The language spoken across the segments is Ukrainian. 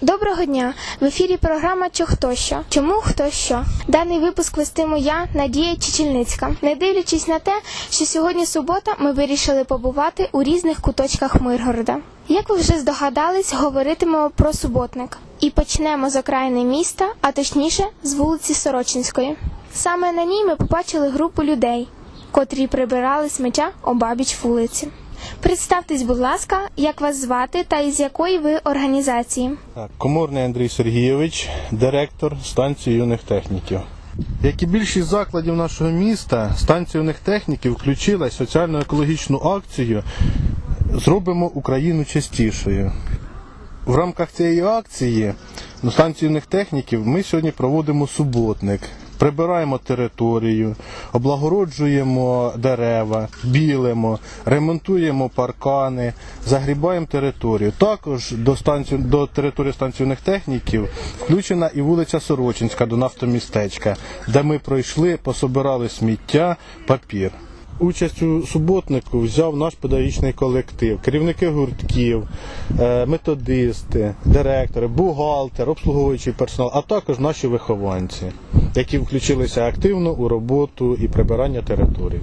Доброго дня! В ефірі програма «Чо хто що? Чому хто що? Даний випуск вестиму я, Надія Чечільницька. Не дивлячись на те, що сьогодні субота, ми вирішили побувати у різних куточках Миргорода. Як ви вже здогадались, говоритимемо про суботник. І почнемо з окраїни міста, а точніше з вулиці Сорочинської. Саме на ній ми побачили групу людей, котрі прибирали сміття обабіч вулиці. Представтесь, будь ласка, як вас звати та із якої ви організації? Так, Коморний Андрій Сергійович, директор станції юних техніків. Як і більшість закладів нашого міста, станція юних техніків включила соціально-екологічну акцію Зробимо Україну чистішою. В рамках цієї акції на станції юних техніків ми сьогодні проводимо суботник. Прибираємо територію, облагороджуємо дерева, білимо, ремонтуємо паркани, загрібаємо територію. Також до станції до території станційних техніків включена і вулиця Сорочинська до нафтомістечка, де ми пройшли, пособирали сміття, папір. Участь у суботнику взяв наш педагогічний колектив, керівники гуртків, е, методисти, директори, бухгалтер, обслуговуючий персонал, а також наші вихованці, які включилися активно у роботу і прибирання території.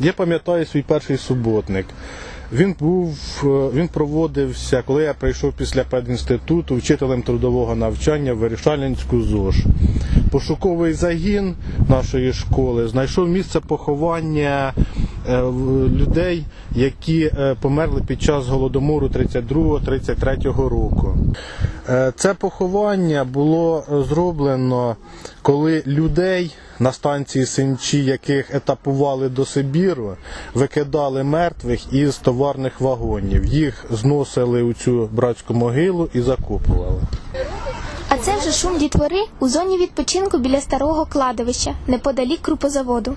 Я пам'ятаю свій перший суботник. Він був, е, він проводився, коли я прийшов після педінституту вчителем трудового навчання в Вирішалінську ЗОЖ. Пошуковий загін нашої школи знайшов місце поховання е, людей, які е, померли під час голодомору 32-33 року. Е, Це поховання було е, зроблено, коли людей на станції Синчі, яких етапували до Сибіру, викидали мертвих із товарних вагонів. Їх зносили у цю братську могилу і закопували. А це вже шум дітвори у зоні відпочинку біля старого кладовища, неподалік крупозаводу.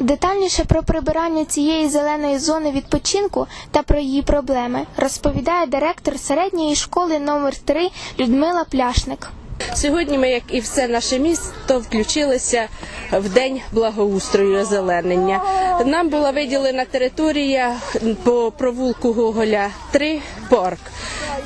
Детальніше про прибирання цієї зеленої зони відпочинку та про її проблеми розповідає директор середньої школи номер 3 Людмила Пляшник. Сьогодні ми, як і все наше місто, включилися в день благоустрою озеленення. Нам була виділена територія по провулку Гоголя 3 парк.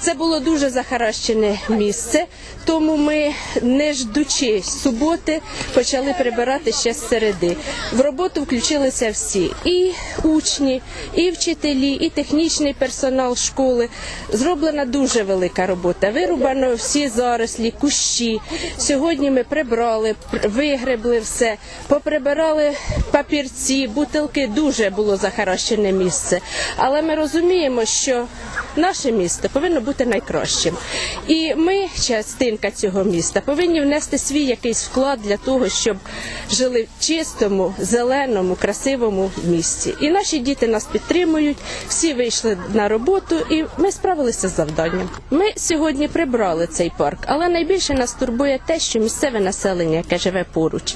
Це було дуже захаращене місце, тому ми, не ждучи суботи, почали прибирати ще з середи. В роботу включилися всі і учні, і вчителі, і технічний персонал школи. Зроблена дуже велика робота. Вирубано всі зарослі, кущі. Сьогодні ми прибрали, вигребли все, поприбирали папірці, бутилки. Дуже було захаращене місце. Але ми розуміємо, що наше місто повинно бути найкращим. І ми, частинка цього міста, повинні внести свій якийсь вклад для того, щоб жили в чистому, зеленому, красивому місті. І наші діти нас підтримують, всі вийшли на роботу, і ми справилися з завданням. Ми сьогодні прибрали цей парк, але найбільше нас турбує те, що місцеве населення, яке живе поруч,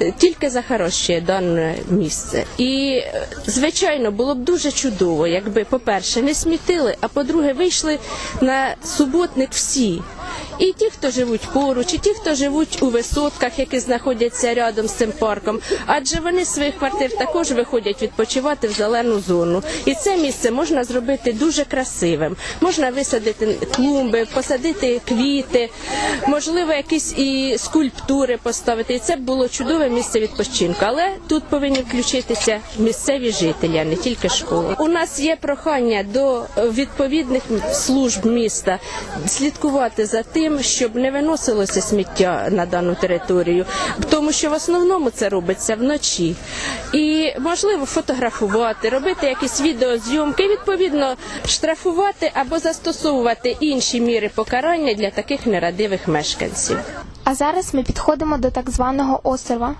е, тільки захарощує дане місце. І е, звичайно було б дуже чудово, якби, по-перше, не смітили, а по-друге, вийшли на суботник всі. І ті, хто живуть поруч, і ті, хто живуть у висотках, які знаходяться рядом з цим парком, адже вони з своїх квартир також виходять відпочивати в зелену зону. І це місце можна зробити дуже красивим. Можна висадити клумби, посадити квіти, можливо, якісь і скульптури поставити. І це було чудове місце відпочинку. Але тут повинні включитися місцеві жителі, а не тільки школи. У нас є прохання до відповідних служб міста слідкувати за тим, щоб не виносилося сміття на дану територію, тому що в основному це робиться вночі. І можливо фотографувати, робити якісь відеозйомки, відповідно штрафувати або застосовувати інші міри покарання для таких нерадивих мешканців. А зараз ми підходимо до так званого острова.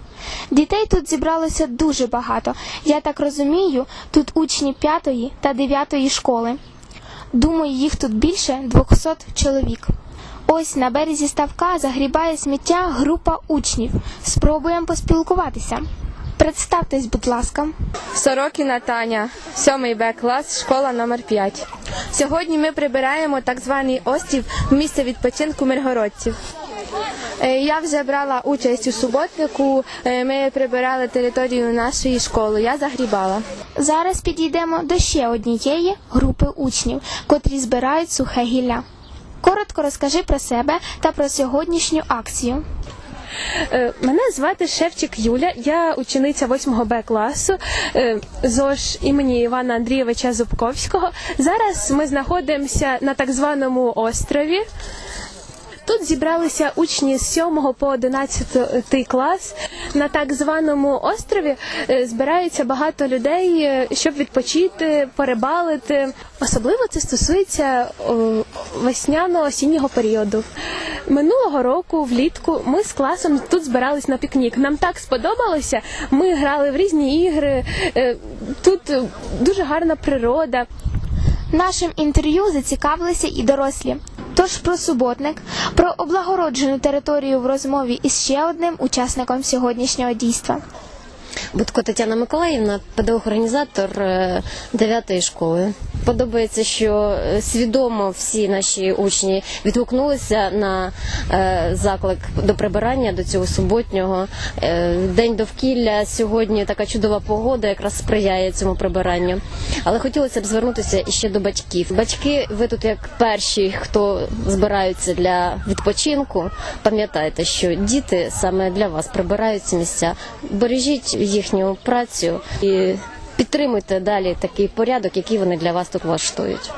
Дітей тут зібралося дуже багато. Я так розумію, тут учні 5 та 9 школи. Думаю, їх тут більше 200 чоловік. Ось на березі ставка загрібає сміття група учнів. Спробуємо поспілкуватися. Представтесь, будь ласка. Сорокіна Таня, 7 Б клас, школа номер 5. Сьогодні ми прибираємо так званий острів в місце відпочинку миргородців. Е, Я вже брала участь у суботнику. е, Ми прибирали територію нашої школи. Я загрібала. Зараз підійдемо до ще однієї групи учнів, котрі збирають сухе гілля. Коротко розкажи про себе та про сьогоднішню акцію. Е, Мене звати Шевчик Юля, я учениця 8 Б класу е, ЗОЖ імені Івана Андрійовича Зубковського. Зараз ми знаходимося на так званому острові. Тут зібралися учні з 7 по 11 клас. На так званому острові е, збирається багато людей, щоб відпочити, перебалити. Особливо це стосується весняно-осіннього періоду. Минулого року, влітку, ми з класом тут збирались на пікнік. Нам так сподобалося. Ми грали в різні ігри. е, Тут е, дуже гарна природа. Нашим інтерв'ю зацікавилися і дорослі. Тож про суботник, про облагороджену територію в розмові із ще одним учасником сьогоднішнього дійства. Будко Тетяна Миколаївна, педагог-організатор 9 школи. Подобається, що е, свідомо всі наші учні відгукнулися на е, заклик до прибирання до цього суботнього. Е, День довкілля сьогодні така чудова погода, якраз сприяє цьому прибиранню. Але хотілося б звернутися іще до батьків. Батьки, ви тут як перші, хто збираються для відпочинку. Пам'ятайте, що діти саме для вас прибирають ці місця. Бережіть їхню працю і підтримуйте далі такий порядок, який вони для вас тут влаштують.